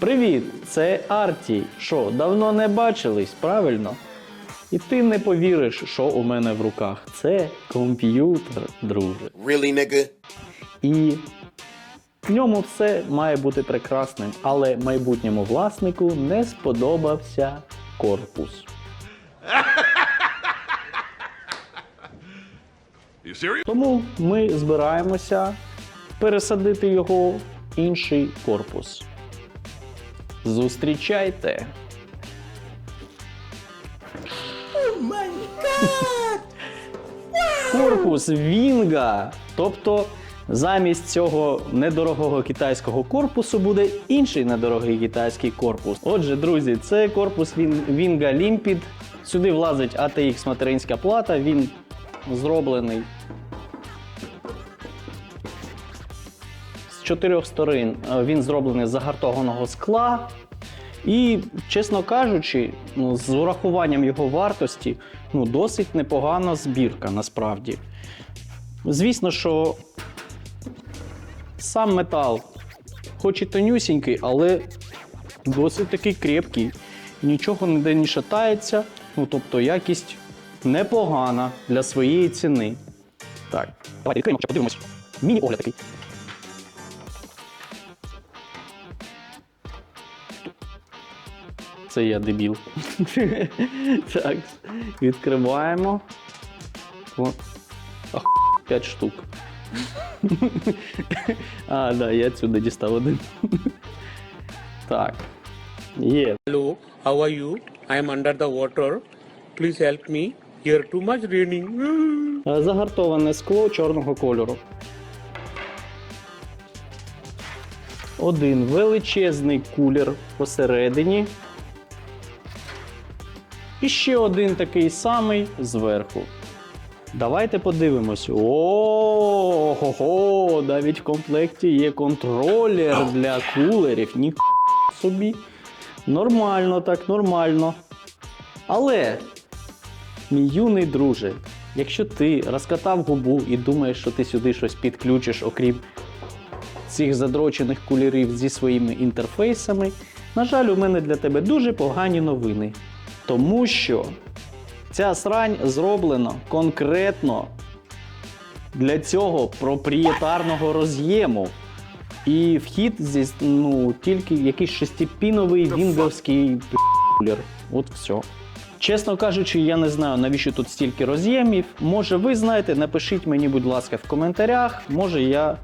Привіт! Це Арті. Що, давно не бачились, правильно? І ти не повіриш, що у мене в руках. Це комп'ютер, друже. Really, nigga? І в ньому все має бути прекрасним, але майбутньому власнику не сподобався корпус. Тому ми збираємося пересадити його в інший корпус. Зустрічайте! Корпус Вінга. Тобто замість цього недорогого китайського корпусу буде інший недорогий китайський корпус. Отже, друзі, це корпус Він- Вінга Limpid. Сюди влазить ATX материнська плата. Він зроблений чотирьох сторон. Е, Він зроблений з загартованого скла. І, чесно кажучи, ну, з урахуванням його вартості, ну, досить непогана збірка насправді. Звісно, що сам метал, хоч і тонюсінький, але досить таки крепкий. Нічого ніде не шатається, ну тобто якість непогана для своєї ціни. Так, давайте відкриємо, подивимось. Міні-огляд такий. Це я дебіл. так, відкриваємо. О, ах, 5 штук. а, да, я отсюда дістав один. так. Є. Hello, how are you? I am under the water. Please help me. Here too much raining. Загартоване скло чорного кольору. Один величезний кулер посередині. І ще один такий самий зверху. Давайте подивимось. О, хо навіть в комплекті є контролер для кулерів. Ні собі. Нормально, так, нормально. Але Мій юний друже, якщо ти розкатав губу і думаєш, що ти сюди щось підключиш, окрім цих задрочених кулерів зі своїми інтерфейсами, на жаль, у мене для тебе дуже погані новини. Тому що ця срань зроблена конкретно для цього проприєтарного роз'єму. І вхід здесь ну, тільки якийсь шестипіновий вінговський кулер. От все. Чесно кажучи, я не знаю, навіщо тут стільки роз'ємів. Може, ви знаєте, напишіть мені, будь ласка, в коментарях. Може, я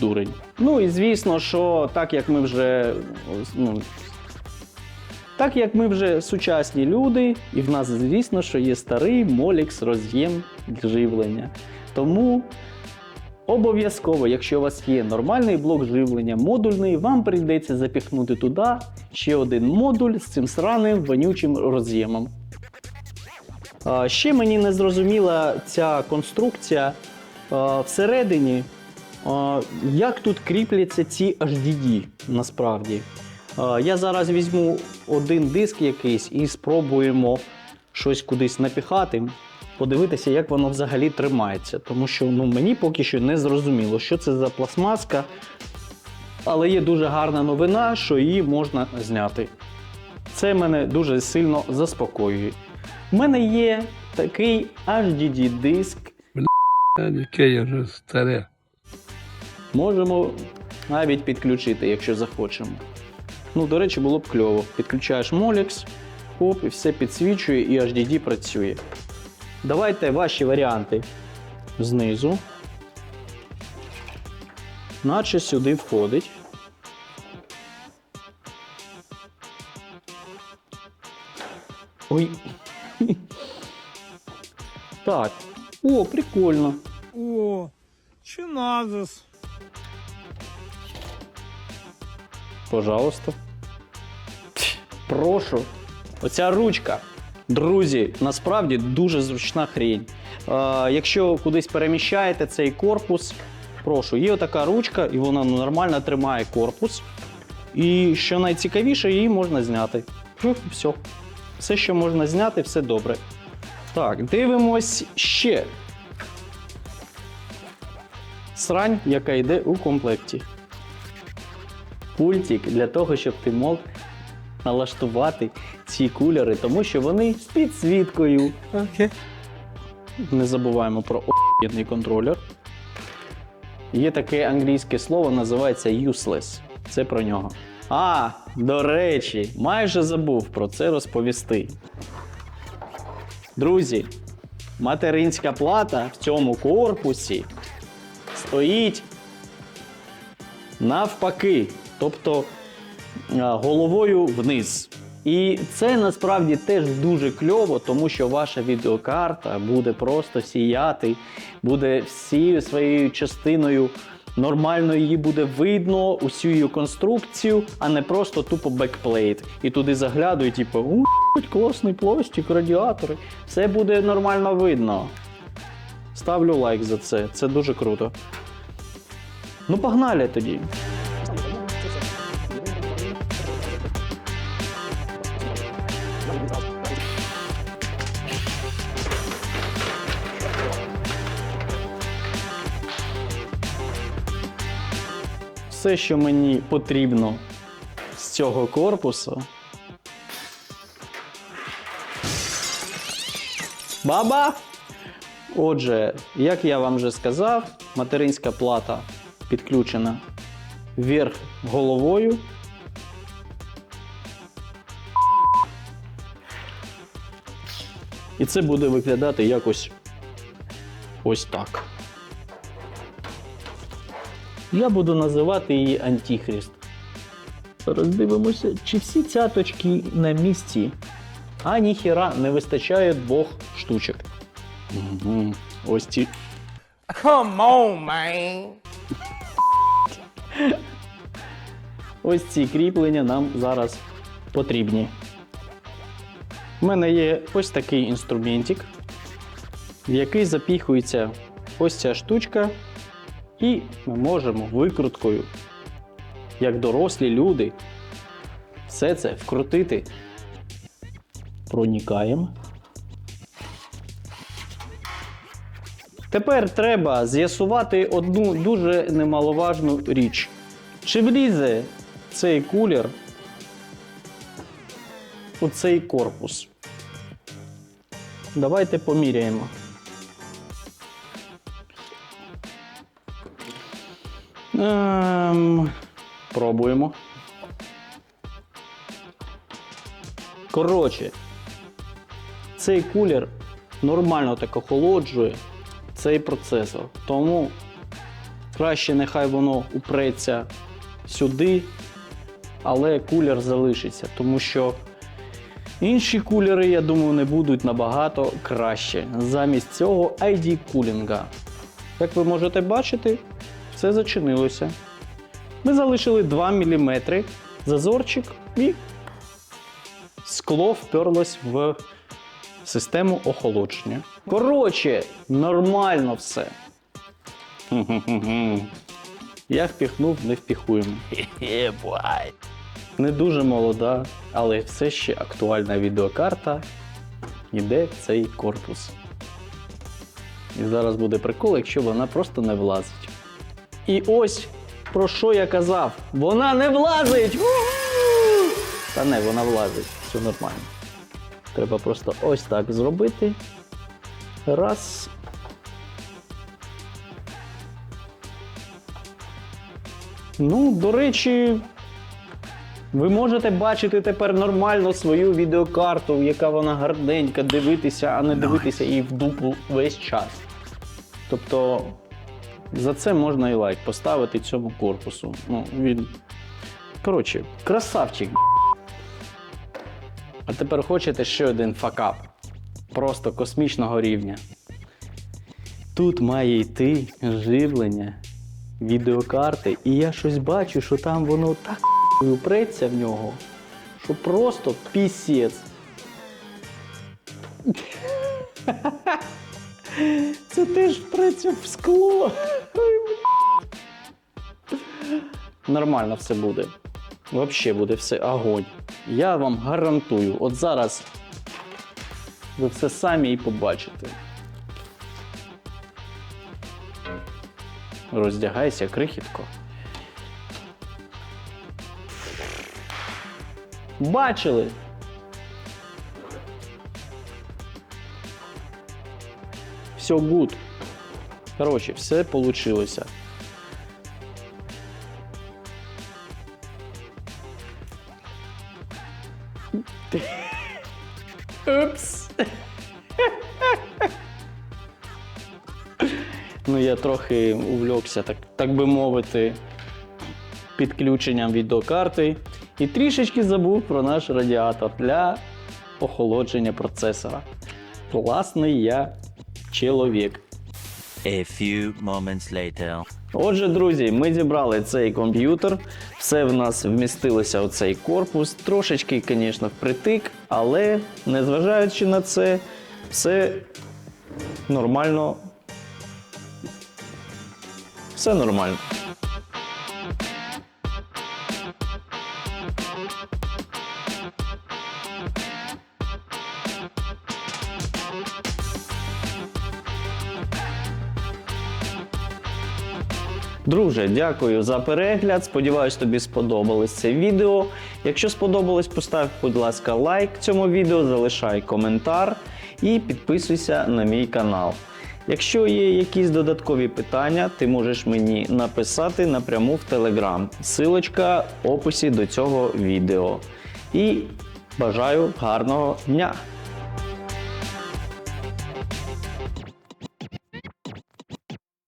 дурень. Ну і звісно, що так як ми вже. Ну, так як ми вже сучасні люди, і в нас, звісно, що є старий Molix роз'єм живлення. Тому Обов'язково, якщо у вас є нормальний блок живлення, модульний, вам прийдеться запіхнути туди ще один модуль з цим сраним вонючим роз'ємом. Ще мені не зрозуміла ця конструкція всередині, як тут кріпляться ці HDD насправді. А, Я зараз візьму один диск якийсь і спробуємо щось кудись напіхати, подивитися, як воно взагалі тримається. Тому що ну, мені поки що не зрозуміло, що це за пластмаска. Але є дуже гарна новина, що її можна зняти. Це мене дуже сильно заспокоює. У мене є такий HDD-диск. Яке я вже старе. Можемо навіть підключити, якщо захочемо. Ну, до речі, було б кльово. Підключаєш Molex, хоп, і все підсвічує, і HDD працює. Давайте ваші варіанти знизу. Наче сюди входить. Ой. Так. О, прикольно. О, чиназис. Пожалуйста. Прошу. Оця ручка. Друзі, насправді дуже зручна хрінь. Е, якщо кудись переміщаєте цей корпус, прошу, є така ручка, і вона нормально тримає корпус. І що найцікавіше, її можна зняти. Все. Все, що можна зняти, все добре. Так, дивимось ще. Срань, яка йде у комплекті. пультик для того, щоб ти мог налаштувати ці кулери, тому що вони з підсвіткою. Okay. Не забуваємо про охуєнний контролер. Є таке англійське слово, називається useless. Це про нього. А, до речі, майже забув про це розповісти. Друзі, материнська плата в цьому корпусі стоїть навпаки, тобто головою вниз. І це насправді теж дуже кльово, тому що ваша відеокарта буде просто сіяти, буде всією своєю частиною. Нормально її буде видно, усю її конструкцію, а не просто тупо бекплейт. І туди заглядують, типу, у класний пластик, радіатори. Все буде нормально видно. Ставлю лайк за це, це дуже круто. Ну, погнали тоді. Все, що мені потрібно з цього корпусу. Баба! Отже, як я вам вже сказав, материнська плата підключена вверх головою. І це буде виглядати якось ось так. Я буду називати її Антихрист. Зараз дивимося, чи всі цяточки на місці. А ніхіра не вистачає двох штучок. Мгм. Ось ці. Come on, man. Ось ці кріплення нам зараз потрібні. У мене є ось такий інструментик, в який запіхується ось ця штучка, і ми можемо викруткою, як дорослі люди, все це вкрутити. Пронікаємо. Тепер треба з'ясувати одну дуже немаловажну річ. Чи влізе цей кулер у цей корпус? Давайте поміряємо. Ем, пробуємо. Коротше, цей кулер нормально так охолоджує цей процесор. Тому краще нехай воно упреться сюди, але кулер залишиться, тому що інші кулери, я думаю, не будуть набагато краще. Замість цього ID кулінга. Як ви можете бачити, все зачинилося. Ми залишили 2 мм зазорчик і скло вперлось в систему охолодження. Коротше, нормально все. Я впіхнув невпіхуємо. Не дуже молода, але все ще актуальна відеокарта йде в цей корпус. І зараз буде прикол, якщо вона просто не влазить. І ось про що я казав: вона не влазить! Та не, вона влазить, все нормально. Треба просто ось так зробити. Раз. Ну, до речі, ви можете бачити тепер нормально свою відеокарту, яка вона гарненька, дивитися, а не дивитися її в дупу весь час. Тобто за це можна і лайк поставити цьому корпусу. Ну, він. Коротше, красавчик. А тепер хочете ще один факап. Просто космічного рівня. Тут має йти живлення відеокарти, і я щось бачу, що там воно так упреться в нього, що просто пісець. Це теж впреться в скло. Нормально все буде. Взагалі буде все огонь. Я вам гарантую, от зараз ви все самі і побачите. Роздягайся, крихітко. Бачили? Все гуд. Коротше, все получилося. Упс. Ну, я трохи увлекся, так, так би мовити, підключенням відеокарти і трішечки забув про наш радіатор для охолодження процесора. Класний я чоловік. A few moments later. Отже, друзі, ми зібрали цей комп'ютер. Все в нас вмістилося у цей корпус. Трошечки, звісно, впритик, але незважаючи на це, все нормально. Все нормально. Друже, дякую за перегляд. Сподіваюсь, тобі сподобалось це відео. Якщо сподобалось, постав, будь ласка, лайк цьому відео, залишай коментар і підписуйся на мій канал. Якщо є якісь додаткові питання, ти можеш мені написати напряму в Telegram. Силочка в описі до цього відео. І бажаю гарного дня!